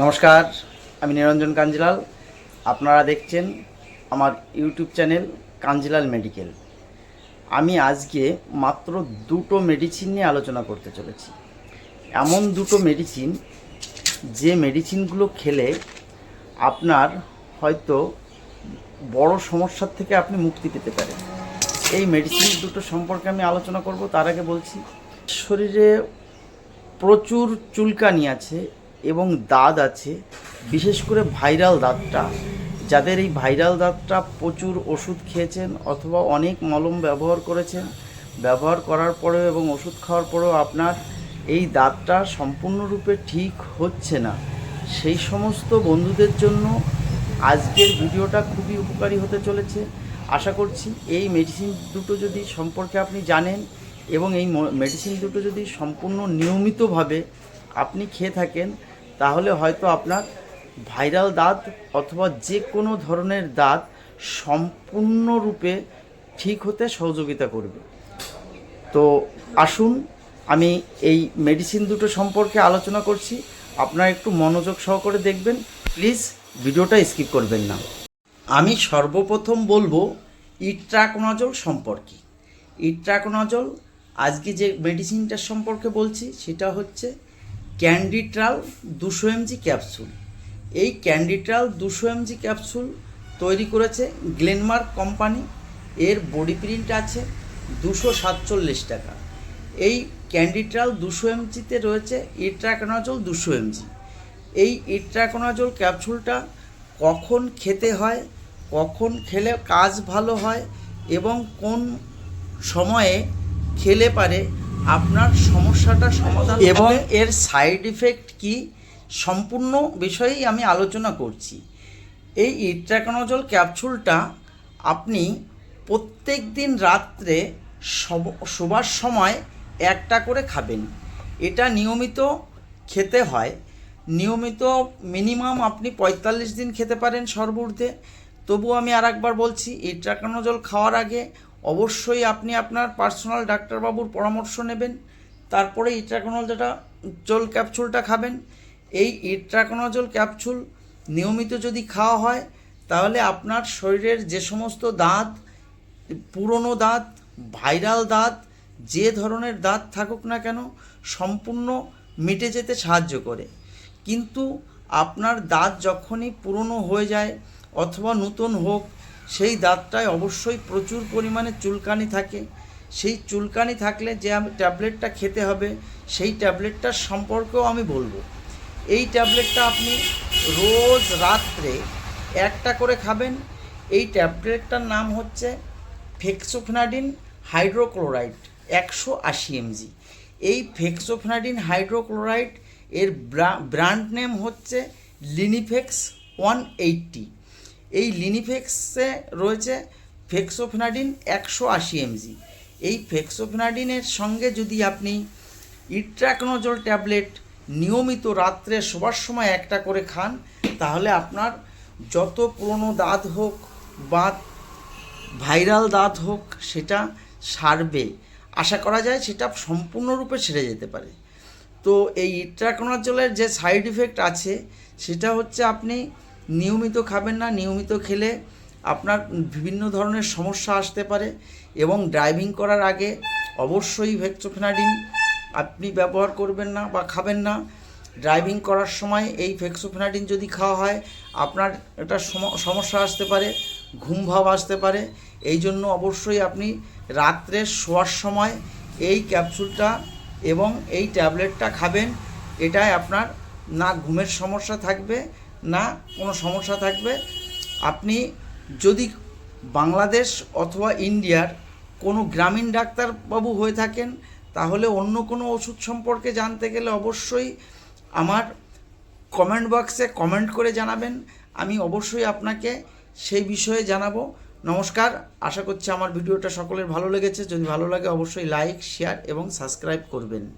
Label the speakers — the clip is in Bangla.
Speaker 1: নমস্কার, আমি নিরঞ্জন কাঞ্জিলাল। আপনারা দেখছেন আমার ইউটিউব চ্যানেল কাঞ্জিলাল মেডিকেল। আমি আজকে মাত্র দুটো মেডিসিন নিয়ে আলোচনা করতে চলেছি। এমন দুটো মেডিসিন যে মেডিসিনগুলো খেলে আপনার হয়তো বড় সমস্যার থেকে আপনি মুক্তি পেতে পারেন। এই মেডিসিন দুটো সম্পর্কে আমি আলোচনা করব, তার আগে বলছি, শরীরে প্রচুর চুলকানি আছে এবং দাঁত আছে, বিশেষ করে ভাইরাল দাঁতটা। যাদের এই ভাইরাল দাঁতটা প্রচুর ওষুধ খেয়েছেন অথবা অনেক মলম ব্যবহার করেছেন, ব্যবহার করার পরেও এবং ওষুধ খাওয়ার পরেও আপনার এই দাঁতটা সম্পূর্ণরূপে ঠিক হচ্ছে না। সেই সমস্ত বন্ধুদের জন্য আজকের ভিডিওটা খুবই উপকারী হতে চলেছে। আশা করছি এই মেডিসিন দুটো যদি সম্পর্কে আপনি জানেন এবং এই মেডিসিন দুটো যদি সম্পূর্ণ নিয়মিতভাবে আপনি খেয়ে থাকেন তাহলে হয়তো আপনার ভাইরাল দাঁত অথবা যে কোনো ধরনের দাঁত সম্পূর্ণরূপে ঠিক হতে সহযোগিতা করবে। তো আসুন, আমি এই মেডিসিন দুটো সম্পর্কে আলোচনা করছি। আপনারা একটু মনোযোগ সহকারে দেখবেন। প্লিজ ভিডিওটা স্কিপ করবেন না। আমি সর্বপ্রথম বলব, ইট্রাকোনাজল সম্পর্কে। ইট্রাকোনাজল, আজকে যে মেডিসিনটার সম্পর্কে বলছি, সেটা হচ্ছে ক্যান্ডিট্রাল দুশো এমজি ক্যাপসুল। এই ক্যান্ডিট্রাল দুশো এমজি ক্যাপসুল তৈরি করেছে গ্লেনমার্ক কোম্পানি। এর বডি প্রিন্ট আছে দুশো সাতচল্লিশ টাকা। এই ক্যান্ডিট্রাল দুশো এমজিতে রয়েছে ইট্রাকোনাজল দুশো এমজি। এই ইট্রাকোনাজল ক্যাপসুলটা কখন খেতে হয়, কখন খেলে কাজ ভালো হয় এবং কোন সময়ে খেলে পারে আপনার সমস্যাটা সমাধান এবং এর সাইড ইফেক্ট কি? সম্পূর্ণ বিষয়েই আমি আলোচনা করছি। এই ইট্রাকোনাজল ক্যাপসুলটা আপনি প্রত্যেক দিন রাত্রে শোবার সময় একটা করে খাবেন। এটা নিয়মিত খেতে হয়। নিয়মিত মিনিমাম আপনি পঁয়তাল্লিশ দিন খেতে পারেন সর্বূর্ধ্বে তবু আমি আর একবার বলছি এই ট্রাকানোজল খাওয়ার আগে অবশ্যই আপনি আপনার পার্সোনাল ডাক্তারবাবুর পরামর্শ নেবেন। তারপরে ইট্রাকোনজলটা জল ক্যাপসুলটা খাবেন। এই ইট্রাকোনজল ক্যাপসুল নিয়মিত যদি খাওয়া হয়, তাহলে আপনার শরীরের যে সমস্ত দাঁত, পুরনো দাঁত ভাইরাল দাঁত, যে ধরনের দাঁত থাকুক না কেন, সম্পূর্ণ মিটে যেতে সাহায্য করে। কিন্তু আপনার দাঁত যখনই পুরনো হয়ে যায়, অথবা নতুন হোক সেই দাঁতটায় অবশ্যই প্রচুর পরিমাণে চুলকানি থাকে। সেই চুলকানি থাকলে যে আমি ট্যাবলেটটা খেতে হবে, সেই ট্যাবলেটটার সম্পর্কেও আমি বলব। এই ট্যাবলেটটা আপনি রোজ রাত্রে একটা করে খাবেন। এই ট্যাবলেটটার নাম হচ্ছে ফেক্সোফেনাডিন হাইড্রোক্লোরাইড, একশো আশি এমজি। এই ফেক্সোফেনাডিন হাইড্রোক্লোরাইড এর ব্রা, ব্র্যান্ড নেম হচ্ছে লিনিফেক্স ওয়ান এইট্টি। এই লিনিফেক্সে রয়েছে ফেক্সোফেনাডিন একশো আশি এমজি। এই ফেক্সোফেনাডিনের সঙ্গে যদি আপনি ইট্রাকনোজল ট্যাবলেট নিয়মিত রাত্রে শোবার সময় একটা করে খান, তাহলে আপনার যত পুরনো দাঁত হোক বা ভাইরাল দাঁত হোক, সেটা সারবে। আশা করা যায় সেটা সম্পূর্ণরূপে সেরে যেতে পারে। তো এই ইট্রাকোনাজলের যে সাইড ইফেক্ট আছে, সেটা হচ্ছে আপনি নিয়মিত খাবেন না, নিয়মিত খেলে আপনার বিভিন্ন ধরনের সমস্যা আসতে পারে এবং ড্রাইভিং করার আগে অবশ্যই ভেক্সোফেনাডিন আপনি ব্যবহার করবেন না বা খাবেন না। ড্রাইভিং করার সময় এই ফেক্সোফেনাডিন যদি খাওয়া হয়, আপনার একটা সম- সমস্যা আসতে পারে, ঘুম ভাব আসতে পারে। এই জন্য অবশ্যই আপনি রাত্রে শোয়ার সময় এই ক্যাপসুলটা এবং এই ট্যাবলেটটা খাবেন। এটাই আপনার না ঘুমের সমস্যা থাকবে না, কোনো সমস্যা থাকবে। আপনি যদি বাংলাদেশ অথবা ইন্ডিয়ার কোনো গ্রামীণ ডাক্তারবাবু হয়ে থাকেন, তাহলে অন্য কোনো ওষুধ সম্পর্কে জানতে গেলে অবশ্যই আমার কমেন্ট বক্সে কমেন্ট করে জানাবেন। আমি অবশ্যই আপনাকে সেই বিষয়ে জানাব। নমস্কার, আশা করছি আমার ভিডিওটা সকলের ভালো লেগেছে। যদি ভালো লাগে, অবশ্যই লাইক শেয়ার এবং সাবস্ক্রাইব করবেন।